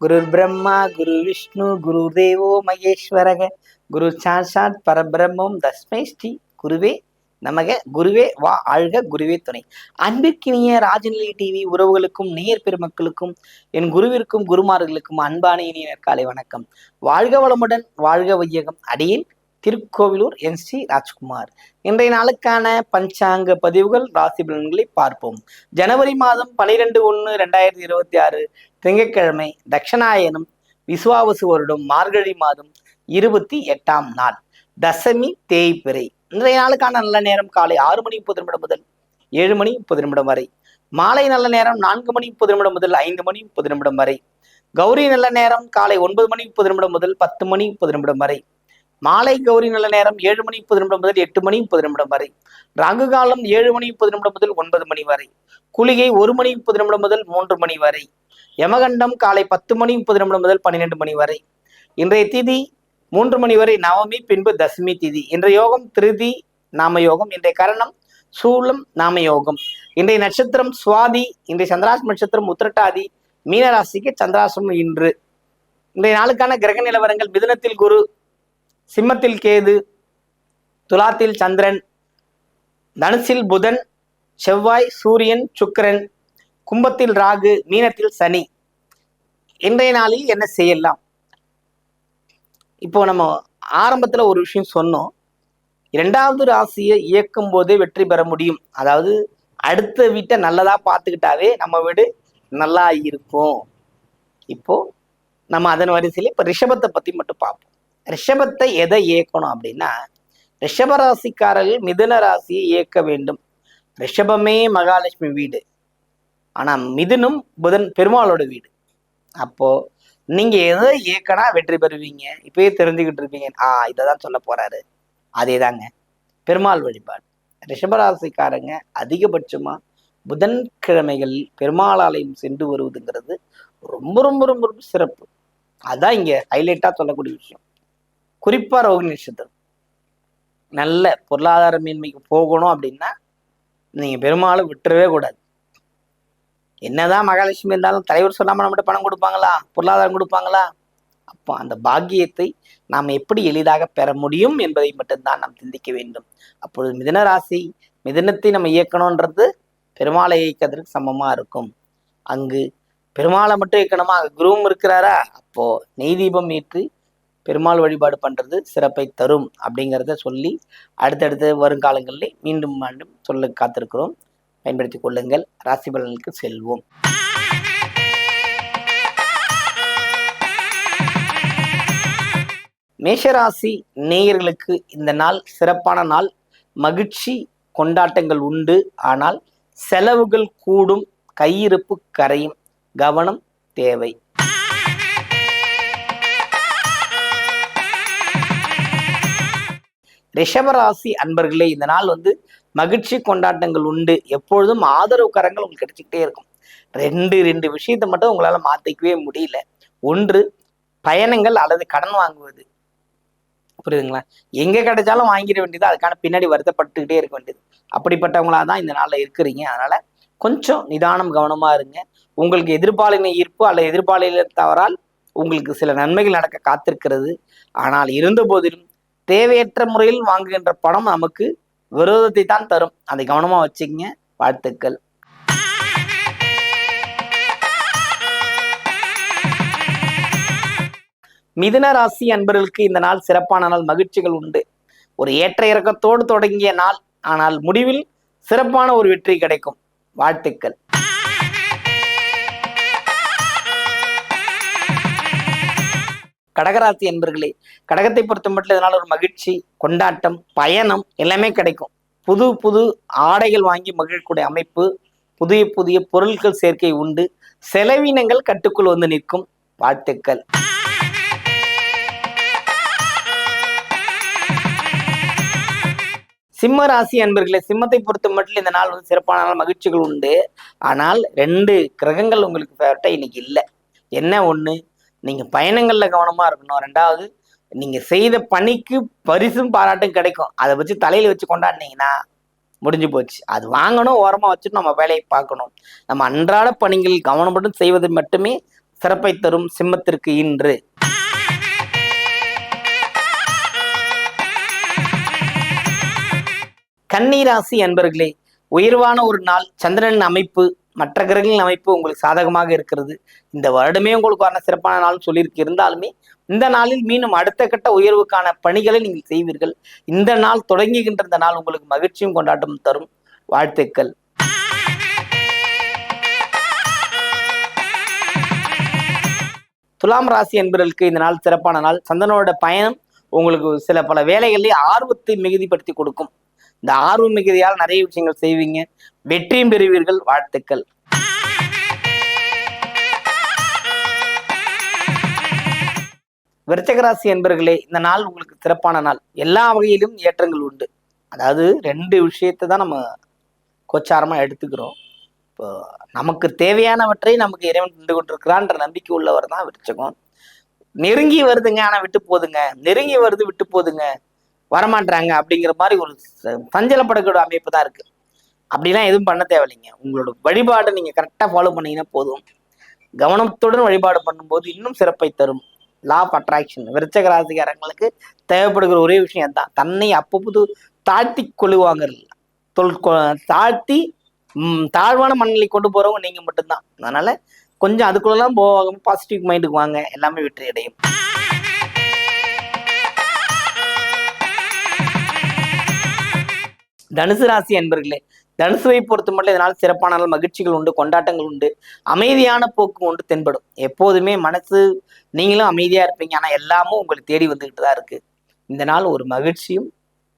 குருர் பிரம்மா குரு விஷ்ணு குரு தேவோ மகேஸ்வரக குரு சாட்சாத் பரபிரம்மம் தஸ்மை ஸ்ரீ குருவே நமக குருவே வா ஆழ்க குருவே துணை. அன்பிற்கினிய ராஜநிலை டிவி உறவுகளுக்கும் நேயர் பெருமக்களுக்கும் என் குருவிற்கும் குருமார்களுக்கும் அன்பான இனிய காலை வணக்கம். வாழ்க வளமுடன் வாழ்க வையகம். அடியேன் திருக்கோவிலூர் என். ஸ்ரீ ராஜ்குமார். இன்றைய நாளுக்கான பஞ்சாங்க பதிவுகள் ராசி பலன்களை பார்ப்போம். ஜனவரி மாதம் பனிரெண்டு ஒன்று ரெண்டாயிரத்தி இருபத்தி ஆறு திங்கட்கிழமை தட்சணாயனம் விசுவாவசு வருடம் மார்கழி மாதம் இருபத்தி எட்டாம் நாள் தசமி தேய்பிறை இன்றைய நாளுக்கான நல்ல நேரம் காலை ஆறு மணி முப்பது நிமிடம் முதல் ஏழு மணி முப்பது நிமிடம் வரை. மாலை நல்ல நேரம் நான்கு மணி முப்பது நிமிடம் முதல் ஐந்து மணி முப்பது நிமிடம் வரை. கௌரி நல்ல நேரம் காலை ஒன்பது மணி முப்பது நிமிடம் முதல் பத்து மணி முப்பது நிமிடம் வரை. மாலை கௌரி நல்ல நேரம் ஏழு மணி முப்பது நிமிடம் முதல் எட்டு மணி முப்பது நிமிடம் வரை. ராகு காலம் ஏழு மணி முப்பது நிமிடம் முதல் ஒன்பது மணி வரை. குளிகை ஒரு மணி முப்பது நிமிடம் முதல் மூன்று மணி வரை. யமகண்டம் காலை பத்து மணி முப்பது நிமிடம் முதல் பன்னிரெண்டு மணி வரை. இன்றைய திதி மூன்று மணி வரை நவமி பின்பு தசமி திதி. இன்றைய யோகம் திருதி நாம யோகம். இன்றைய கரணம் சூலம் நாம யோகம். இன்றைய நட்சத்திரம் சுவாதி இன்றைய சந்திராசம் நட்சத்திரம் உத்திரட்டாதி மீனராசிக்கு சந்திராசம் இன்று. இன்றைய நாளுக்கான கிரக நிலவரங்கள் மிதுனத்தில் குரு சிம்மத்தில் கேது துலாத்தில் சந்திரன் தனுசில் புதன் செவ்வாய் சூரியன் சுக்கரன் கும்பத்தில் ராகு மீனத்தில் சனி. இன்றைய நாளில் என்ன செய்யலாம்? இப்போ நம்ம ஆரம்பத்துல ஒரு விஷயம் சொன்னோம். இரண்டாவது ராசியை இயக்கும் போதே வெற்றி பெற முடியும். அதாவது அடுத்த வீட்டை நல்லதா பார்த்துக்கிட்டாவே நம்ம வீடு நல்லா இருக்கும் இப்போ நம்ம அதன் வரிசையில் இப்போ ரிஷபத்தை பத்தி மட்டும் பார்ப்போம். ரிஷபத்தை எதை இயக்கணும் அப்படின்னா ரிஷபராசிக்காரர்கள் மிதுன ராசியை இயக்க வேண்டும். ரிஷபமே மகாலட்சுமி வீடு. ஆனா மிதுனும் புதன் பெருமாளோட வீடு. அப்போ நீங்க எதை இயக்கனா வெற்றி பெறுவீங்க? இப்பயே தெரிஞ்சுக்கிட்டு இருப்பீங்க. ஆ இதை தான் சொல்ல போறாரு. அதே தாங்க பெருமாள் வழிபாடு. ரிஷபராசிக்காரங்க அதிகபட்சமா புதன்கிழமைகள் பெருமாள் ஆலயம் சென்று வருவதுங்கிறது ரொம்ப ரொம்ப ரொம்ப ரொம்ப சிறப்பு. அதான் இங்க ஹைலைட்டா சொல்லக்கூடிய விஷயம். குறிப்பா ரோகிணி நட்சத்திரம். நல்ல பொருளாதார மேன்மைக்கு போகணும் அப்படின்னா நீங்க பெருமாளை விட்டுறவே கூடாது. என்னதான் மகாலட்சுமி இருந்தாலும் தலைவர் சொல்லாம நம்மகிட்ட பணம் கொடுப்பாங்களா? பொருளாதாரம் கொடுப்பாங்களா? அப்போ அந்த பாக்கியத்தை நாம் எப்படி எளிதாக பெற முடியும் என்பதை மட்டும்தான் நாம் சிந்திக்க வேண்டும். அப்பொழுது மிதன ராசி மிதுனத்தை நம்ம இயக்கணுன்றது பெருமாளை இயக்கிறதுக்கு சமமா இருக்கும். அங்கு பெருமாளை மட்டும் இயக்கணுமா? குருவும் இருக்கிறாரா? அப்போ நெய் தீபம் ஏற்றி பெருமாள் வழிபாடு பண்ணுறது சிறப்பை தரும் அப்படிங்கிறத சொல்லி அடுத்தடுத்த வருங்காலங்களில் மீண்டும் மீண்டும் சொல்ல காத்திருக்கிறோம். பயன்படுத்தி கொள்ளுங்கள். ராசி பலனுக்கு செல்வோம். மேஷராசி நேயர்களுக்கு இந்த நாள் சிறப்பான நாள். மகிழ்ச்சி கொண்டாட்டங்கள் உண்டு. ஆனால் செலவுகள் கூடும். கையிருப்பு கரையும். கவனம் தேவை. ரிஷபராசி அன்பர்களே இந்த நாள் வந்து மகிழ்ச்சி கொண்டாட்டங்கள் உண்டு. எப்பொழுதும் ஆதரவு கரங்கள் உங்களுக்கு கிடைச்சிக்கிட்டே இருக்கும். ரெண்டு ரெண்டு விஷயத்தை மட்டும் உங்களால மாத்திக்கவே முடியல. ஒன்று பயணங்கள் அல்லது கடன் வாங்குவது. புரியுதுங்களா? எங்க கிடைச்சாலும் வாங்கிட வேண்டியது அதுக்கான பின்னாடி வருத்தப்பட்டுக்கிட்டே இருக்க வேண்டியது. அப்படிப்பட்டவங்களா தான் இந்த நாள்ல இருக்கிறீங்க. அதனால கொஞ்சம் நிதானம் கவனமா இருங்க. உங்களுக்கு எதிர்பாலின ஈர்ப்பு அல்லது எதிர்பாலின தவறால் உங்களுக்கு சில நன்மைகள் நடக்க காத்திருக்கிறது. ஆனால் இருந்த போதிலும் தேவையற்ற முறையில் வாங்குகின்ற பணம் நமக்கு விரோதத்தை தான் தரும். அதை கவனமா வச்சுக்கங்க. வாழ்த்துக்கள். மிதுன ராசி அன்பர்களுக்கு இந்த நாள் சிறப்பான நாள். மகிழ்ச்சிகள் உண்டு. ஒரு ஏற்ற இறக்கத்தோடு தொடங்கிய நாள். ஆனால் முடிவில் சிறப்பான ஒரு வெற்றி கிடைக்கும். வாழ்த்துக்கள். கடகராசி என்பர்களே கடகத்தை பொறுத்த மட்டும் இதனால் ஒரு மகிழ்ச்சி கொண்டாட்டம் பயணம் எல்லாமே கிடைக்கும். புது புது ஆடைகள் வாங்கி மகிழக்கூடிய அமைப்பு புதிய புதிய பொருட்கள் சேர்க்கை உண்டு. செலவினங்கள் கட்டுக்குள் வந்து நிற்கும். வாழ்த்துக்கள். சிம்ம ராசி அன்பர்களே சிம்மத்தை பொறுத்த மட்டும் இந்த நாள் வந்து சிறப்பான மகிழ்ச்சிகள் உண்டு. ஆனால் ரெண்டு கிரகங்கள் உங்களுக்கு இன்னைக்கு இல்லை. என்ன ஒன்று நீங்க பயணங்கள்ல கவனமா இருக்கணும். ரெண்டாவது நீங்க செய்த பணிக்கு பரிசும் பாராட்டும் கிடைக்கும். அதை வச்சு தலையில வச்சு கொண்டாடினீங்கன்னா முடிஞ்சு போச்சு. அது வாங்கணும் ஓரமா வச்சுட்டு நம்ம வேலையை பார்க்கணும். நம்ம அன்றாட பணிகள் கவனப்பட்டு செய்வது மட்டுமே சிறப்பை தரும் சிம்மத்திற்கு இன்று. கன்னிராசி அன்பர்களே உயர்வான ஒரு நாள் சந்திரன் அமைப்பு மற்ற கிரகங்களின் அமைப்பு உங்களுக்கு சாதகமாக இருக்கிறது. இந்த வருடமே உங்களுக்கு வர சிறப்பான நாள் சொல்லியிருக்கு. இருந்தாலுமே இந்த நாளில் மீண்டும் அடுத்த கட்ட உயர்வுக்கான பணிகளை நீங்கள் செய்வீர்கள். இந்த நாள் தொடங்குகின்ற இந்த நாள் உங்களுக்கு மகிழ்ச்சியும் கொண்டாட்டம் தரும். வாழ்த்துக்கள். துலாம் ராசி என்பவர்களுக்கு இந்த நாள் சிறப்பான நாள். சந்தனோட பயணம் உங்களுக்கு சில பல வேலைகளிலே ஆர்வத்தை மிகுதிப்படுத்தி கொடுக்கும். இந்த ஆர்வம் மிகுதியால் நிறைய விஷயங்கள் செய்வீங்க. வெற்றியும் பெறுவீர்கள். வாழ்த்துக்கள். விருச்சகராசி என்பர்களே இந்த நாள் உங்களுக்கு சிறப்பான நாள். எல்லா வகையிலும் ஏற்றங்கள் உண்டு. அதாவது ரெண்டு விஷயத்தை தான் நம்ம கோச்சாரமா எடுத்துக்கிறோம். இப்போ நமக்கு தேவையானவற்றை நமக்கு இறைவன் நின்று கொண்டிருக்கிறான்ற நம்பிக்கை உள்ளவர் தான் விருச்சகம். நெருங்கி வருதுங்க ஆனா விட்டு போதுங்க. நெருங்கி வருது விட்டு போதுங்க. வரமாட்டாங்க அப்படிங்கிற மாதிரி ஒரு சஞ்சலப்படக்கூடிய அமைப்பு தான் இருக்கு. அப்படிலாம் எதுவும் பண்ண தேவையில்லைங்க. உங்களோட வழிபாடை நீங்க கரெக்டாக ஃபாலோ பண்ணீங்கன்னா போதும். கவனத்துடன் வழிபாடு பண்ணும்போது இன்னும் சிறப்பை தரும். லா ஆஃப் அட்ராக்ஷன் விருச்சக ராசிக்காரங்களுக்கு தேவைப்படுகிற ஒரே விஷயம் தான் தன்னை அப்பப்போது தாழ்த்தி கொள்ளுவாங்க. தொல் தாழ்த்தி தாழ்வான மனநிலை கொண்டு போறவங்க நீங்க மட்டும்தான். அதனால கொஞ்சம் அதுக்குள்ளெல்லாம் போகாம பாசிட்டிவ் மைண்டுக்கு வாங்க. எல்லாமே வெற்றி அடையும். தனுசு ராசி என்பர்களே தனுசுவை பொறுத்த மட்டும் இதனால் சிறப்பான மகிழ்ச்சிகள் உண்டு கொண்டாட்டங்கள் உண்டு அமைதியான போக்கு உண்டு தென்படும். எப்போதுமே மனசு நீங்களும் அமைதியா இருப்பீங்க. ஆனா எல்லாமும் உங்களை தேடி வந்துகிட்டு தான் இருக்கு. இந்த நாள் ஒரு மகிழ்ச்சியும்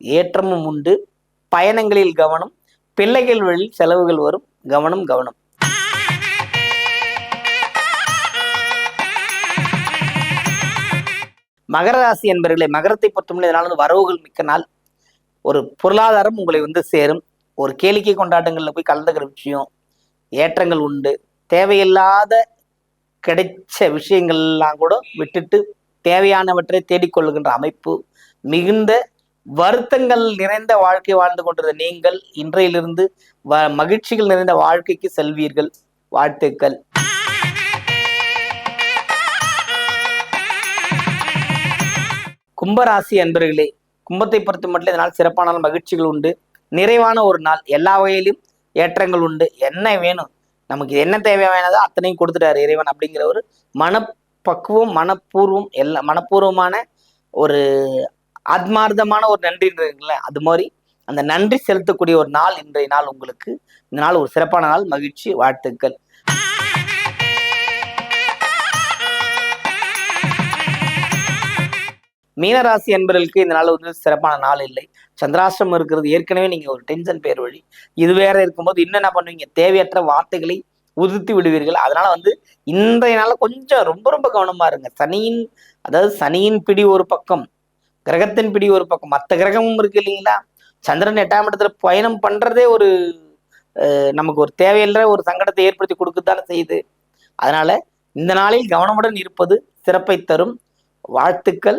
ஏற்றமும் உண்டு. பயணங்களில் கவனம் பிள்ளைகள் வழியில் செலவுகள் வரும். கவனம் கவனம். மகர ராசி என்பர்களே மகரத்தை பொறுத்தமல்ல இதனால் வந்து வரவுகள் மிக்க நாள். ஒரு பொருளாதாரம் உங்களை வந்து சேரும். ஒரு கேளிக்கை கொண்டாட்டங்களில் போய் கலந்துக்கிற விஷயம் ஏற்றங்கள் உண்டு. தேவையில்லாத கிடைச்ச விஷயங்கள்லாம் கூட விட்டுட்டு தேவையானவற்றை தேடிக்கொள்ளுகின்ற அமைப்பு மிகுந்த வருத்தங்கள் நிறைந்த வாழ்க்கை வாழ்ந்து கொண்டிருந்த நீங்கள் இன்றையிலிருந்து வ மகிழ்ச்சிகள் நிறைந்த வாழ்க்கைக்கு செல்வீர்கள். வாழ்த்துக்கள். கும்பராசி அன்பர்களே கும்பத்தை பொறுத்த மட்டும் இதனால் சிறப்பான நாள் மகிழ்ச்சிகள் உண்டு. நிறைவான ஒரு நாள் எல்லா வகையிலும் ஏற்றங்கள் உண்டு. என்ன வேணும்? நமக்கு என்ன தேவையானதோ அத்தனையும் கொடுத்துட்டாரு இறைவன் அப்படிங்கிற ஒரு மனப்பக்குவம் மனப்பூர்வம் எல்லா மனப்பூர்வமான ஒரு ஆத்மார்த்தமான ஒரு நன்றின்றீங்கள அது மாதிரி அந்த நன்றி செலுத்தக்கூடிய ஒரு நாள் இன்றைய நாள் உங்களுக்கு. இந்த நாள் ஒரு சிறப்பான நாள். மகிழ்ச்சி வாழ்த்துக்கள். மீனராசி என்பதற்கு இந்த நாள் வந்து சிறப்பான நாள் இல்லை. சந்திராசிரமம் இருக்கிறது ஏற்கனவே நீங்க ஒரு டென்ஷன் பேர் வழி. இது வேற இருக்கும்போது இன்னும் என்ன பண்ணுவீங்க? தேவையற்ற வார்த்தைகளை உதிர்த்து விடுவீர்கள். அதனால வந்து இன்றைய நாள் கொஞ்சம் ரொம்ப ரொம்ப கவனமா இருங்க. சனியின் அதாவது சனியின் பிடி ஒரு பக்கம் கிரகத்தின் பிடி ஒரு பக்கம். மற்ற கிரகமும் இருக்கு இல்லைங்களா? சந்திரன் எட்டாம் இடத்துல பயணம் பண்றதே ஒரு அஹ், நமக்கு ஒரு தேவையில்லை ஒரு சங்கடத்தை ஏற்படுத்தி கொடுக்கத்தானே செய்யுது. அதனால இந்த நாளில் கவனமுடன் இருப்பது சிறப்பை தரும். வாழ்த்துக்கள்.